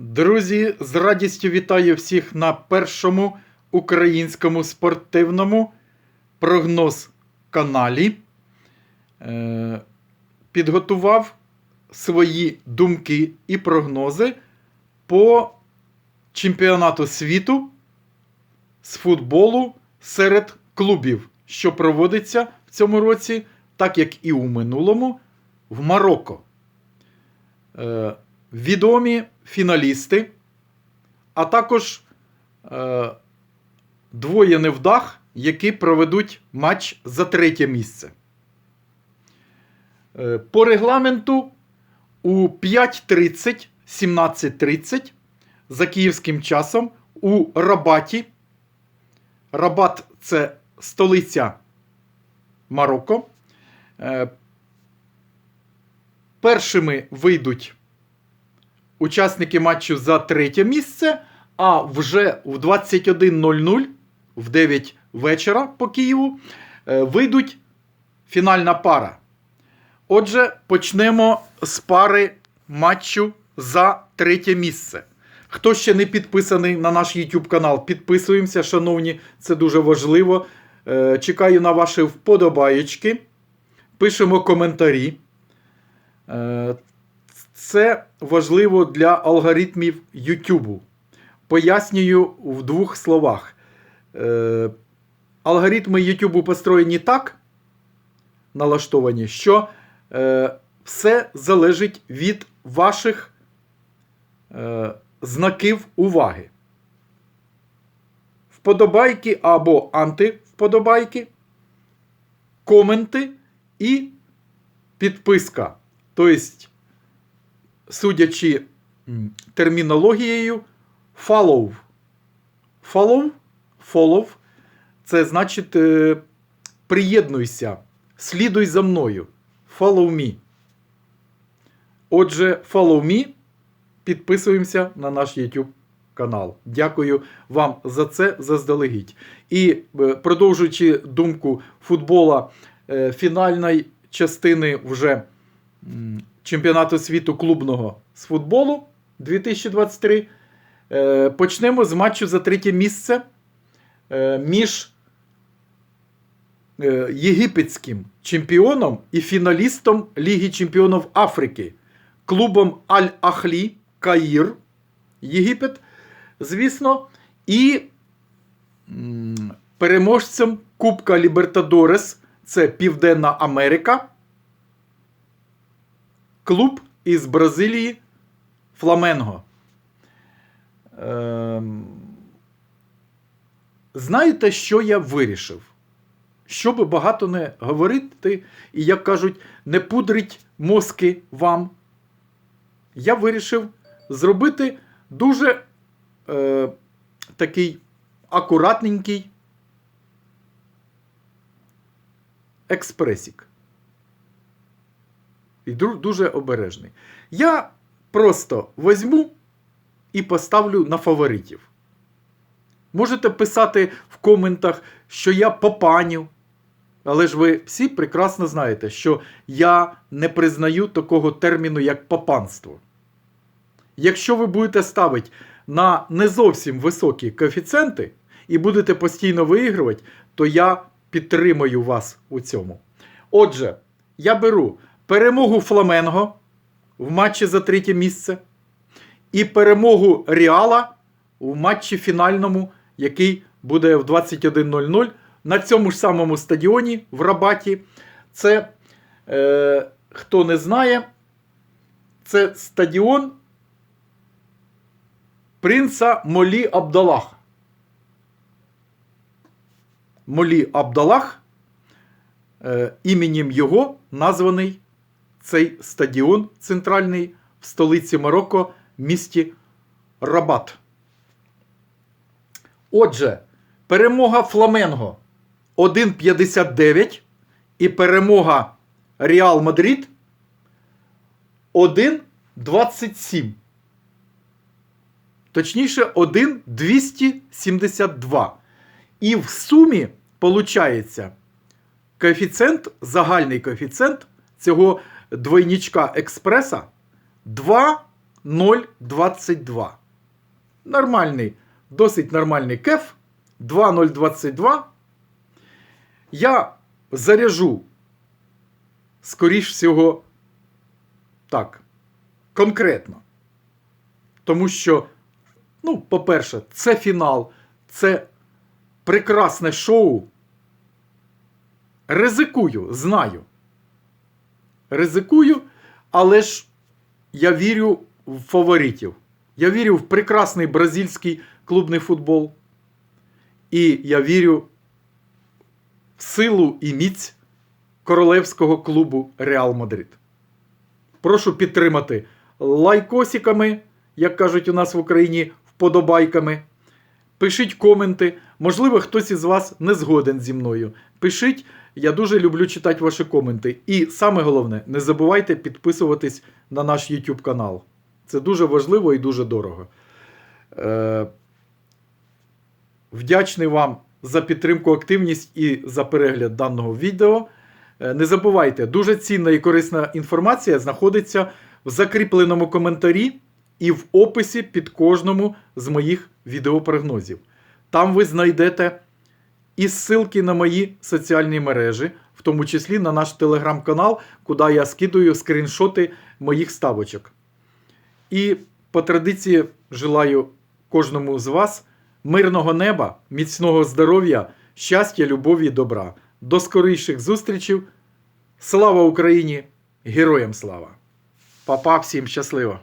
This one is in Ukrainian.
Друзі, з радістю вітаю всіх на першому українському спортивному прогноз каналі. Е, Підготував свої думки і прогнози по чемпіонату світу з футболу серед клубів, що проводиться в цьому році, так як і у минулому, в Марокко. Е, відомі фіналісти, а також е, двоє невдах, які проведуть матч за третє місце. Е, по регламенту у 5.30, 17.30 за київським часом у Рабаті. Рабат це столиця Марокко. Е, першими вийдуть учасники матчу за третє місце, а вже в 21.00, в 9 вечора по Києву, е, вийдуть фінальна пара. Отже, почнемо з пари матчу за третє місце. Хто ще не підписаний на наш YouTube канал, підписуємося, шановні, це дуже важливо. Е, Чекаю на ваші вподобаєчки. Пишемо коментарі. Це важливо для алгоритмів YouTube. Пояснюю в двох словах. Е, Алгоритми YouTube построєні так, налаштовані, що е, все залежить від ваших е, знаків уваги. Вподобайки або антивподобайки, коменти і підписка. Тобто, судячи термінологією, follow. Follow, follow це значить е, приєднуйся, слідуй за мною. Follow me. Отже, follow me, підписуємося на наш YouTube канал. Дякую вам за це заздалегідь. І е, продовжуючи думку футбола е, фінальної частини вже чемпіонату світу клубного з футболу 2023, е, почнемо з матчу за третє місце е, між е, єгипетським чемпіоном і фіналістом Ліги Чемпіонів Африки, клубом Аль-Ахлі Каїр, Єгипет, звісно, і переможцем Кубка Лібертадорес це Південна Америка, клуб із Бразилії Фламенго. Ем, знаєте, що я вирішив? Щоб багато не говорити, і, як кажуть, не пудрить мозки вам, я вирішив зробити дуже е, такий акуратненький експресік. І дуже обережний. Я просто візьму і поставлю на фаворитів. Можете писати в коментах, що я попаню. Але ж ви всі прекрасно знаєте, що я не признаю такого терміну, як попанство. Якщо ви будете ставити на не зовсім високі коефіцієнти і будете постійно виігрувати, то я підтримую вас у цьому. Отже, я беру перемогу Фламенго в матчі за третє місце і перемогу Реала в матчі фінальному, який буде в 21.00 на цьому ж самому стадіоні в Рабаті. Це, е, хто не знає, це стадіон принца Молі Абдалах. Молі Абдалах, е, іменем його названий цей стадіон центральний в столиці Марокко, місті Рабат. Отже, перемога Фламенго 1,59 і перемога Реал Мадрид 1,27. Точніше, 1,272. І в сумі виходить коефіцієнт, загальний коефіцієнт цього двойничка експреса 2.022. Нормальний, досить нормальний кеф. 2.022. Я заряжу, скоріш всього, так, конкретно. Тому що, ну, по-перше, це фінал, це прекрасне шоу. Ризикую, знаю. Ризикую, але ж я вірю в фаворитів. Я вірю в прекрасний бразильський клубний футбол. І я вірю в силу і міць королевського клубу Реал Мадрид. Прошу підтримати лайкосиками, як кажуть у нас в Україні, вподобайками. Пишіть коменти. Можливо, хтось із вас не згоден зі мною. Пишіть, я дуже люблю читати ваші коменти. І саме головне, не забувайте підписуватись на наш YouTube канал. Це дуже важливо і дуже дорого. Е, вдячний вам за підтримку, активність і за перегляд даного відео. Е, Не забувайте, дуже цінна і корисна інформація знаходиться в закріпленому коментарі і в описі під кожному з моїх відеопрогнозів. Там ви знайдете і ссылки на мої соціальні мережі, в тому числі на наш телеграм-канал, куди я скидую скріншоти моїх ставочок. І по традиції желаю кожному з вас мирного неба, міцного здоров'я, щастя, любові і добра. До скоріших зустрічей. Слава Україні! Героям слава! Папа, всім щасливо!